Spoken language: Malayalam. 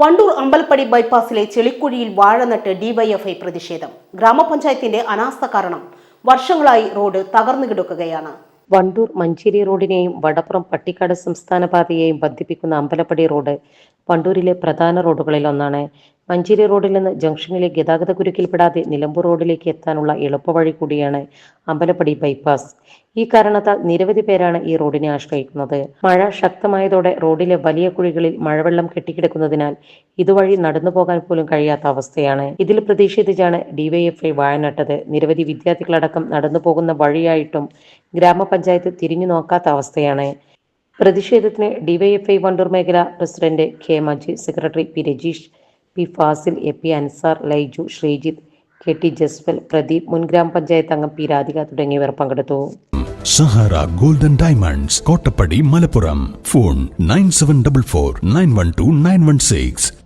വണ്ടൂർ അമ്പലപ്പടി ബൈപ്പാസിലെ ചെളിക്കുഴിയിൽ വാഴ നട്ട് ഡിവൈഎഫ്ഐ പ്രതിഷേധം. ഗ്രാമപഞ്ചായത്തിന്റെ അനാസ്ഥ കാരണം വർഷങ്ങളായി റോഡ് തകർന്നു കിടക്കുകയാണ്. വണ്ടൂർ മഞ്ചേരി റോഡിനെയും വടപ്പുറം പട്ടിക്കാട് സംസ്ഥാന പാതയെയും ബന്ധിപ്പിക്കുന്ന അമ്പലപ്പടി റോഡ് വണ്ടൂരിലെ പ്രധാന റോഡുകളിലൊന്നാണ് മഞ്ചേരി റോഡിൽ നിന്ന് ജംഗ്ഷനിലെ ഗതാഗത കുരുക്കിൽപ്പെടാതെ നിലമ്പൂർ റോഡിലേക്ക് എത്താനുള്ള എളുപ്പവഴി കൂടിയാണ് അമ്പലപ്പടി ബൈപ്പാസ്. ഈ കാരണത്താൽ നിരവധി പേരാണ് ഈ റോഡിനെ ആശ്രയിക്കുന്നത്. മഴ ശക്തമായതോടെ റോഡിലെ വലിയ കുഴികളിൽ മഴവെള്ളം കെട്ടിക്കിടക്കുന്നതിനാൽ ഇതുവഴി നടന്നു പോകാൻ പോലും കഴിയാത്ത അവസ്ഥയാണ്. ഇതിൽ പ്രതിഷേധിച്ചാണ് ഡിവൈഎഫ്ഐ വായനട്ടത് നിരവധി വിദ്യാർത്ഥികളടക്കം നടന്നു പോകുന്ന വഴിയായിട്ടും ഗ്രാമപഞ്ചായത്ത് തിരിഞ്ഞു നോക്കാത്ത അവസ്ഥയാണ്. പ്രതിഷേധത്തിന് ഡിവൈഎഫ്ഐ വണ്ടൂർ മേഖല president K Maji secretary P Rajeesh P Fasil A P Ansar Laiju Sreejith K T Jaswal Pradeep മുൻ ഗ്രാമപഞ്ചായത്ത് അംഗം പി രാധിക തുടങ്ങിയവർ പങ്കെടുത്തു. Sahara golden diamonds Kottappadi Malappuram. Phone nine seven double four nine one two nine one six.